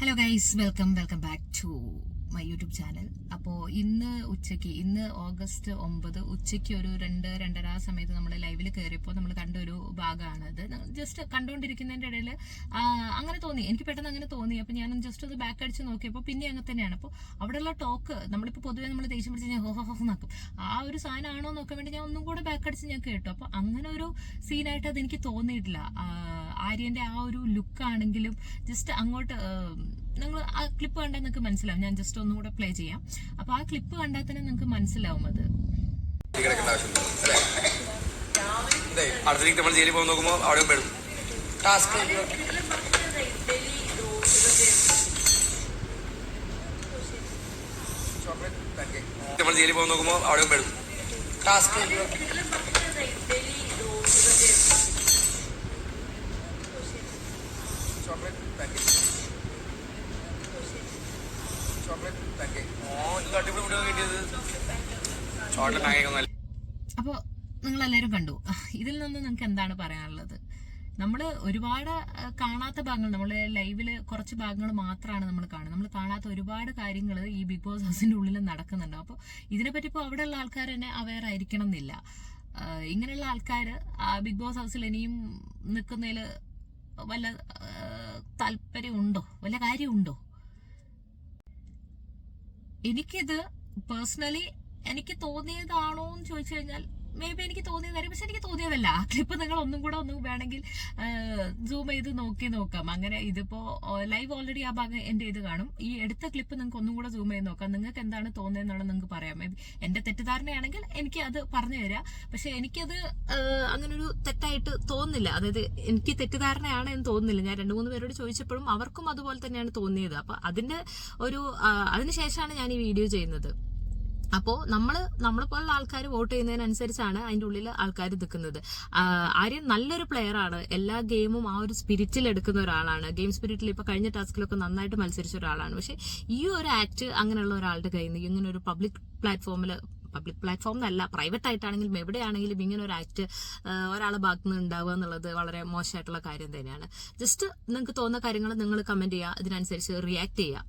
Hello guys welcome welcome back to my YouTube channel അപ്പോൾ ഇന്ന് ഉച്ചയ്ക്ക് ഇന്ന് ഓഗസ്റ്റ് ഒമ്പത് ഉച്ചയ്ക്ക് ഒരു രണ്ട് രണ്ടര ആ സമയത്ത് നമ്മൾ ലൈവിൽ കയറിയപ്പോൾ നമ്മൾ കണ്ട ഒരു ഭാഗമാണ് അത്. ജസ്റ്റ് കണ്ടുകൊണ്ടിരിക്കുന്നതിന്റെ ഇടയിൽ അങ്ങനെ തോന്നി. എനിക്ക് പെട്ടെന്ന് അങ്ങനെ തോന്നി. അപ്പോൾ ഞാൻ ജസ്റ്റ് ഒന്ന് ബാക്ക് അടിച്ച് നോക്കിയപ്പോൾ പിന്നെ അങ്ങനെ തന്നെയാണ്. അപ്പോൾ അവിടെയുള്ള ടോക്ക് നമ്മളിപ്പോൾ പൊതുവെ നമ്മൾ ദേഷ്യം പിടിച്ച് ഞാൻ ഹോ ഹോ എന്നാക്കും ആ ഒരു സാധനമാണോ നോക്കാൻ വേണ്ടി ഞാൻ ഒന്നും കൂടെ ബാക്ക് അടിച്ച് ഞാൻ കേട്ടു. അപ്പോൾ അങ്ങനെ ഒരു സീനായിട്ട് അത് എനിക്ക് തോന്നിയിട്ടില്ല. ആ, ആര്യന്റെ ആ ഒരു ലുക്ക് ആണെങ്കിലും ജസ്റ്റ് അങ്ങോട്ട് നിങ്ങൾ ആ ക്ലിപ്പ് കണ്ടാൽ നിങ്ങൾക്ക് മനസ്സിലാവും. ഞാൻ ജസ്റ്റ് ഒന്നുകൂടെ പ്ലേ ചെയ്യാം. അപ്പോൾ ആ ക്ലിപ്പ് കണ്ടാൽ തന്നെ നിങ്ങൾക്ക് മനസ്സിലാവും അത്. നമ്മൾ ജയിലിൽ പോകാൻ നോക്കുമ്പോൾ അവിടെ പെടും. ടാസ്ക് നമ്മൾ ജയിലിൽ പോകാൻ നോക്കുമ്പോൾ അവിടെ പെടും. Task chocolate packet chocolate packet ഓ ഇത് അടിപൊളി കിട്ടിയത്. ചോക്ലേറ്റ് പാക്കറ്റ് ഒന്നും അപ്പോൾ നിങ്ങൾ എല്ലാവരും കണ്ടു. ഇതിൽ നിന്ന് നിങ്ങൾക്ക് എന്താണ് പറയാനുള്ളത്? നമ്മൾ ഒരുപാട് കാണാത്ത ഭാഗങ്ങൾ നമ്മൾ ലൈവിൽ കുറച്ച് ഭാഗങ്ങൾ മാത്രമാണ് നമ്മൾ കാണുന്നത്. നമ്മൾ കാണാത്ത ഒരുപാട് കാര്യങ്ങൾ ഈ ബിഗ് ബോസ് ഹൗസിന്റെ ഉള്ളിൽ നടക്കുന്നുണ്ട്. അപ്പോൾ ഇതിനെപ്പറ്റി ഇപ്പോൾ അവിടെയുള്ള ആൾക്കാർ തന്നെ അവെയർ ആയിരിക്കണം എന്നില്ല. ഇങ്ങനെയുള്ള ആൾക്കാർ ബിഗ് ബോസ് ഹൗസിൽ ഇനിയും നിൽക്കുന്നതിൽ വല്ല താല്പര്യമുണ്ടോ? വല്ല കാര്യമുണ്ടോ? എനിക്കിത് പേഴ്സണലി എനിക്ക് തോന്നിയതാണോ എന്ന് ചോദിച്ചു കഴിഞ്ഞാൽ മേ ബി എനിക്ക് തോന്നിയതായിരിക്കും പക്ഷെ എനിക്ക് തോന്നിയതല്ല. ആ ക്ലിപ്പ് നിങ്ങൾ ഒന്നും കൂടെ ഒന്നും വേണമെങ്കിൽ സൂം ചെയ്ത് നോക്കി നോക്കാം. അങ്ങനെ ഇതിപ്പോ ലൈവ് ഓൾറെഡി ആ ഭാഗം എന്റെ ഇത് കാണും. ഈ എടുത്ത ക്ലിപ്പ് നിങ്ങൾക്ക് ഒന്നും കൂടെ സൂം ചെയ്ത് നോക്കാം. നിങ്ങൾക്ക് എന്താണ് തോന്നുന്നതെന്നുള്ളത് നിങ്ങൾക്ക് പറയാം. മേ ബി എന്റെ തെറ്റിദ്ധാരണയാണെങ്കിൽ എനിക്ക് അത് പറഞ്ഞു തരാം. പക്ഷെ എനിക്കത് അങ്ങനൊരു തെറ്റായിട്ട് തോന്നുന്നില്ല. അതായത് എനിക്ക് തെറ്റിദ്ധാരണയാണ് എന്ന് തോന്നുന്നില്ല. ഞാൻ രണ്ട് മൂന്ന് പേരോട് ചോദിച്ചപ്പോഴും അവർക്കും അതുപോലെ തന്നെയാണ് തോന്നിയത്. അപ്പൊ അതിന്റെ ഒരു അതിനുശേഷമാണ് ഞാൻ ഈ വീഡിയോ ചെയ്യുന്നത്. അപ്പോൾ നമ്മൾ നമ്മളെപ്പോലുള്ള ആൾക്കാർ വോട്ട് ചെയ്യുന്നതിനനുസരിച്ചാണ് അതിന്റെ ഉള്ളിൽ ആൾക്കാർ നിൽക്കുന്നത് ആര്യൻ നല്ലൊരു പ്ലെയർ ആണ്. എല്ലാ ഗെയിമും ആ ഒരു സ്പിരിറ്റിൽ എടുക്കുന്ന ഒരാളാണ്. ഗെയിം സ്പിരിറ്റിൽ ഇപ്പോൾ കഴിഞ്ഞ ടാസ്കിലൊക്കെ നന്നായിട്ട് മത്സരിച്ച ഒരാളാണ്. പക്ഷേ ഈ ഒരു ആക്ട് അങ്ങനെയുള്ള ഒരാളുടെ കയ്യിൽ നിന്ന് ഇങ്ങനെ ഒരു പബ്ലിക് പ്ലാറ്റ്ഫോമിൽ പബ്ലിക് പ്ലാറ്റ്ഫോം എന്നല്ല പ്രൈവറ്റ് ആയിട്ടാണെങ്കിലും എവിടെയാണെങ്കിലും ഇങ്ങനെ ഒരു ആക്ട് ഒരാളെ ഭാഗത്തു നിന്ന് ഉണ്ടാവുക എന്നുള്ളത് വളരെ മോശമായിട്ടുള്ള കാര്യം തന്നെയാണ്. ജസ്റ്റ് നിങ്ങൾക്ക് തോന്നുന്ന കാര്യങ്ങൾ നിങ്ങൾ കമന്റ് ചെയ്യുക. ഇതിനനുസരിച്ച് റിയാക്ട് ചെയ്യുക.